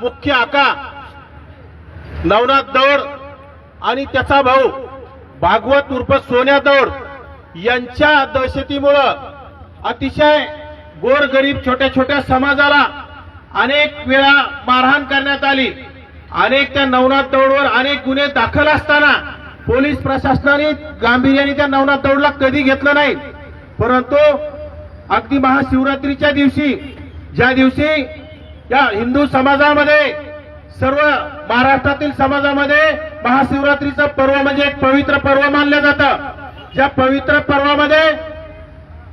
मुख्य आका नवनाथ दौड आणि त्याचा भाऊ भागवत उर्फ सोन्या दौड यांच्या दहशतीमुळं अतिशय गोरगरीब छोट्या छोट्या समाजाला अनेक वेळा मारहाण करण्यात आली. अनेक त्या नवनाथ दौडवर अनेक गुन्हे दाखल असताना पोलीस प्रशासनाने गांभीर्याने त्या नवनाथ दौडला कधी घेतलं नाही. परंतु अगदी महाशिवरात्रीच्या दिवशी ज्या दिवशी या हिंदू समाजामध्ये सर्व महाराष्ट्रातील समाजामध्ये महाशिवरात्रीचं पर्व म्हणजे एक पवित्र पर्व मानलं जातं. या पवित्र पर्वामध्ये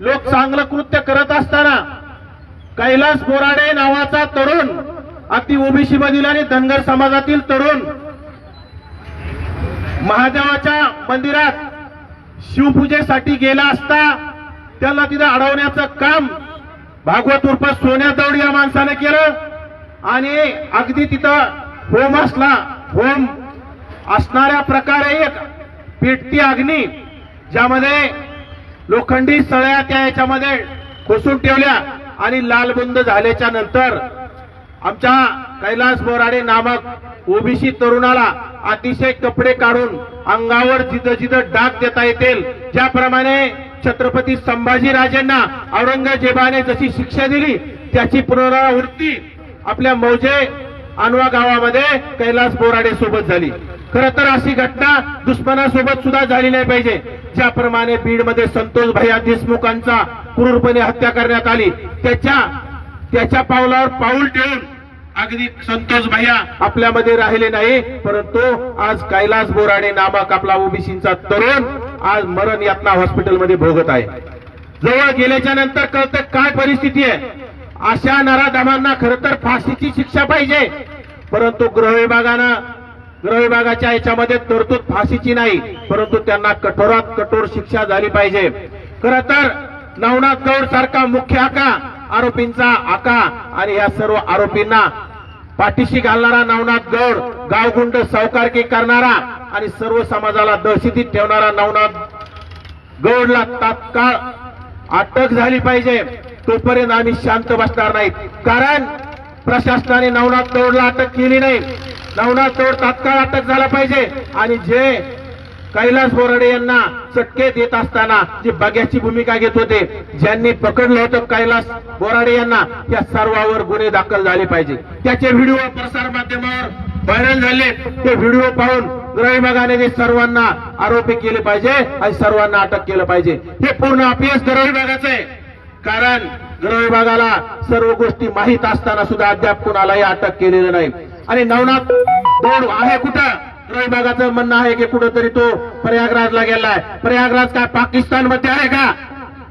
लोक चांगलं कृत्य करत असताना कैलास बोराडे नावाचा तरुण अति ओबीसी मधील आणि धनगर समाजातील तरुण महादेवाच्या मंदिरात शिवपूजेसाठी गेला असता त्याला तिथं अडवण्याचं काम भागवत उर्फ सोन्या दौड या माणसाने केलं. आणि अगदी तिथं होम असला होम असणाऱ्या प्रकारे एक पेटती अग्नी ज्यामध्ये लोखंडी सळ्या त्या याच्यामध्ये खोसून ठेवल्या आणि लालबुंद झाल्याच्यानंतर आमच्या कैलास बोराडे नामक ओबीसी तरुणाला अतिशय कपडे काढून अंगावर जिथं जिथं डाग देता येतील ज्याप्रमाणे छत्रपती संभाजीराजेंना औरंगजेबाने जशी शिक्षा दिली त्याची पुनरावृत्ती आपल्या मौजे अनवा गावामध्ये कैलास बोराडे सोबत झाली. खर तर अशी घटना दुश्मनासोबत सुद्धा झाली नाही पाहिजे. ज्याप्रमाणे बीडमध्ये संतोष भैया देशमुखांचा क्रूरपणे हत्या करण्यात आली त्याच्या त्याच्या पावलावर पाऊल ठेवून अगदी संतोष भैया आपल्यामध्ये राहिले नाही. परंतु आज कैलास बोराडे नामक आपला ओबीसीचा तरुण आज मरण यातना हॉस्पिटलमध्ये भोगत आहे. जवळ गेल्याच्यानंतर कळतं काय परिस्थिती आहे. अशा नराधमांना खरं तर फाशीची शिक्षा पाहिजे. परंतु गृह विभागानं गृह विभागाच्या याच्यामध्ये तरतूद फाशीची नाही परंतु त्यांना कठोरात कठोर शिक्षा झाली पाहिजे. खर तर नवनाथ गौड सारखा मुख्य आका आरोपींचा आका आणि या सर्व आरोपींना पाठीशी घालणारा नवनाथ गौड गावगुंड सावकारकी करणारा आणि सर्व समाजाला दहशतीत ठेवणारा नवनाथ गौडला तात्काळ अटक झाली पाहिजे. तोपर्यंत आम्ही शांत बसणार नाहीत. कारण प्रशासनाने नवनाथ तोडला अटक केली नाही. नवनाथ तोड तात्काळ अटक झाला पाहिजे. आणि जे कैलास बोराडे यांना चटके देत असताना जे बग्याची भूमिका घेत होते ज्यांनी पकडलं होतं कैलास बोराडे यांना त्या सर्वावर गुन्हे दाखल झाले पाहिजे. त्याचे व्हिडिओ प्रसार माध्यमावर व्हायरल झाले. ते व्हिडिओ पाहून गृह विभागाने ते सर्वांना आरोपी केले पाहिजे आणि सर्वांना अटक केलं पाहिजे. हे पूर्ण अपयश गृह विभागाचं आहे. कारण गृह विभागाला सर्व गोष्टी माहीत असताना सुद्धा अद्याप कुणालाही अटक केलेलं नाही. आणि नवनाथ दोन आहे कुठं? गृह विभागाचं म्हणणं आहे की कुठंतरी तो प्रयागराजला गेलाय. प्रयागराज काय पाकिस्तानमध्ये आहे का?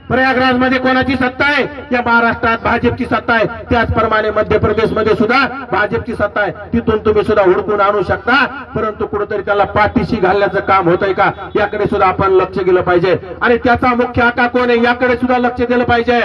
प्रयागराजमध्ये कोणाची सत्ता आहे? या महाराष्ट्रात भाजपची सत्ता आहे. त्याचप्रमाणे मध्य प्रदेशमध्ये सुद्धा भाजपची सत्ता आहे. तिथून तुम्ही सुद्धा हुडकून आणू शकता. परंतु कुठेतरी त्याला पाठीशी घालण्याचं काम होत आहे का? याकडे सुद्धा आपण लक्ष दिलं पाहिजे. आणि त्याचा मुख्य आका कोण आहे? याकडे सुद्धा लक्ष दिलं पाहिजे.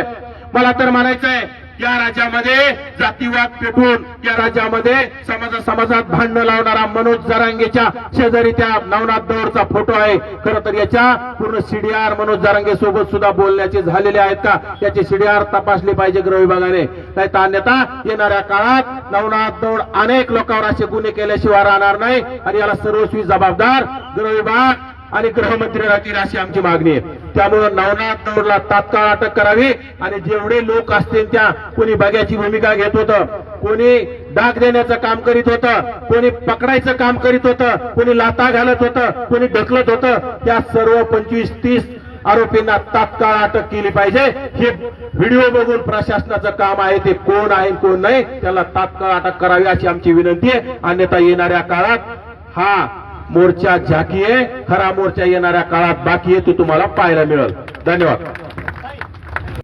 मला तर म्हणायचंय या राज्यामध्ये जातीवाद पेटून या राज्यामध्ये समाजा समाजात भांडणं लावणारा मनोज जरांगेच्या शेजारी त्या नवनाथ दौडचा फोटो आहे. खरं तर याच्या पूर्ण सीडीआर मनोज जरांगे सोबत सुद्धा बोलण्याचे झालेले आहेत का? त्याचे सीडीआर तपासले पाहिजे गृह विभागाने. नाही तर अन्यथा येणाऱ्या काळात नवनाथ दौड अनेक लोकांवर असे गुन्हे केल्याशिवाय राहणार नाही आणि याला सर्वस्वी जबाबदार गृह विभाग आणि गृहमंत्री राहतील अशी आमची मागणी आहे. त्यामुळे नवनाथ दौडला तात्काळ अटक करावी आणि जेवढे लोक असतील त्या कोणी बघ्याची भूमिका घेत होतं कोणी डाग देण्याचं काम करीत होतं कोणी पकडायचं काम करीत होतं कोणी लाता घालत होतं कोणी ढकलत होतं त्या सर्व पंचवीस तीस आरोपींना तात्काळ अटक केली पाहिजे. हे व्हिडिओ बघून प्रशासनाचं काम आहे ते कोण आहे कोण नाही त्याला तात्काळ अटक करावी अशी आमची विनंती आहे. अन्यथा येणाऱ्या काळात हा मोर्चा झाकी आहे खरा मोर्चा येणाऱ्या काळात बाकी आहे तो तुम्हाला पाहायला मिळेल. धन्यवाद.